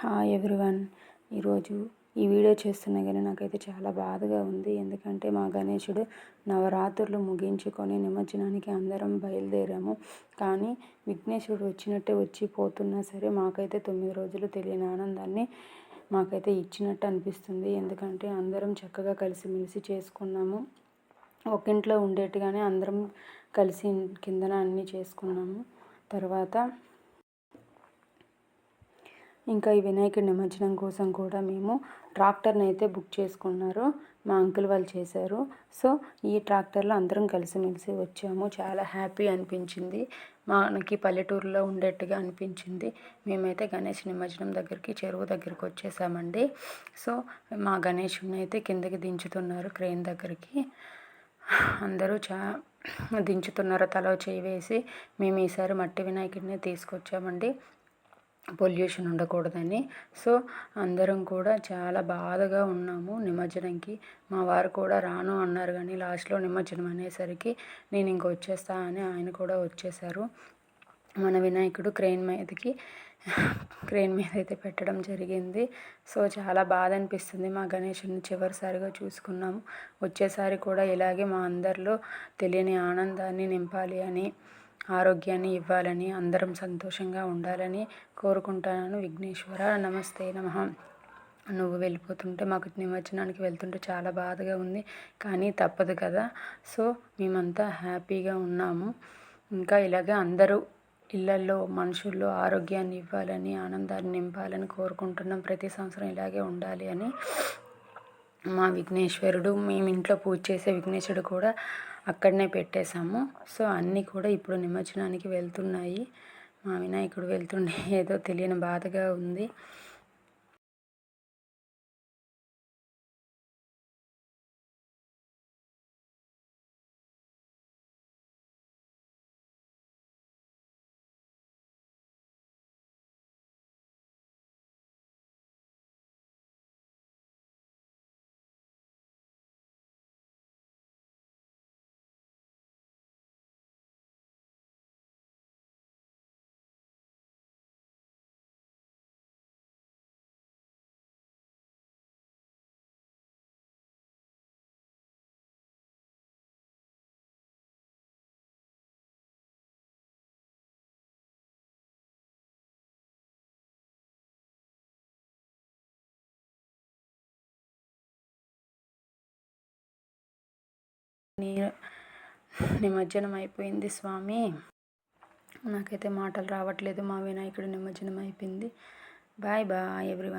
Hi everyone ఈరోజు ఈ video చేస్తున్నా కానీ నాకైతే చాలా బాధగా ఉంది. ఎందుకంటే మా గణేశుడు నవరాత్రులు ముగించుకొని నిమజ్జనానికి అందరం బయలుదేరాము. కానీ విఘ్నేశ్వరుడు వచ్చినట్టే వచ్చి పోతున్నా సరే మాకైతే తొమ్మిది రోజులు తెలియని ఆనందాన్ని మాకైతే ఇచ్చినట్టు అనిపిస్తుంది. ఎందుకంటే అందరం చక్కగా కలిసిమెలిసి చేసుకున్నాము. ఒక ఇంట్లో ఉండేట్టుగానే అందరం కలిసి కిందన అన్నీ చేసుకున్నాము. తర్వాత ఇంకా ఈ వినాయకుడి నిమజ్జనం కోసం కూడా మేము ట్రాక్టర్ని అయితే బుక్ చేసుకున్నారు. మా అంకుల్ వాళ్ళు చేశారు. సో ఈ ట్రాక్టర్లో అందరం కలిసిమెలిసి వచ్చాము. చాలా హ్యాపీ అనిపించింది. మనకి పల్లెటూరులో ఉండేట్టుగా అనిపించింది. మేమైతే గణేష్ నిమజ్జనం దగ్గరికి చెరువు దగ్గరికి వచ్చేసామండి. సో మా గణేషుని అయితే కిందకి దించుతున్నారు క్రెయిన్ దగ్గరికి. అందరూ చా దించుతున్నారు తలో చేయి వేసి మేము ఈసారి మట్టి వినాయకుడిని తీసుకొచ్చామండి. పొల్యూషన్ ఉండకూడదని. సో అందరం కూడా చాలా బాధగా ఉన్నాము నిమజ్జనంకి. మా వారు కూడా రాను అన్నారు కానీ లాస్ట్లో నిమజ్జనం అనేసరికి నేను ఇంక వచ్చేస్తా అని ఆయన కూడా వచ్చేసారు. మన వినాయకుడు క్రెయిన్ మీదకి క్రెయిన్ మీద అయితే పెట్టడం జరిగింది. సో చాలా బాధ అనిపిస్తుంది మా గణేషుని చివరిసారిగా చూసుకున్నాము. వచ్చేసారి కూడా ఇలాగే మా అందరిలో తెలియని ఆనందాన్ని నింపాలి అని ఆరోగ్యాన్ని ఇవ్వాలని అందరం సంతోషంగా ఉండాలని కోరుకుంటాను. విఘ్నేశ్వర నమస్తే నమ. నువ్వు వెళ్ళిపోతుంటే మాకు నిమజ్జనానికి వెళ్తుంటే చాలా బాధగా ఉంది కానీ తప్పదు కదా. సో మేమంతా హ్యాపీగా ఉన్నాము. ఇంకా ఇలాగే అందరూ ఇళ్ళల్లో మనుషుల్లో ఆరోగ్యాన్ని ఇవ్వాలని ఆనందాన్ని నింపాలని కోరుకుంటున్నాం. ప్రతి సంవత్సరం ఇలాగే ఉండాలి అని మా విఘ్నేశ్వరుడు మేము ఇంట్లో పూజ చేసే విఘ్నేశ్వరుడు కూడా అక్కడనే పెట్టేశాము. సో అన్నీ కూడా ఇప్పుడు నిమజ్జనానికి వెళ్తున్నాయి. మా వినాయకుడు వెళ్తుండే ఏదో తెలియని బాధగా ఉంది. నిమజ్జనం అయిపోయింది స్వామి. నాకైతే మాటలు రావట్లేదు మా వినాయకుడు నిమజ్జనం అయిపోయింది. Bye bye everyone.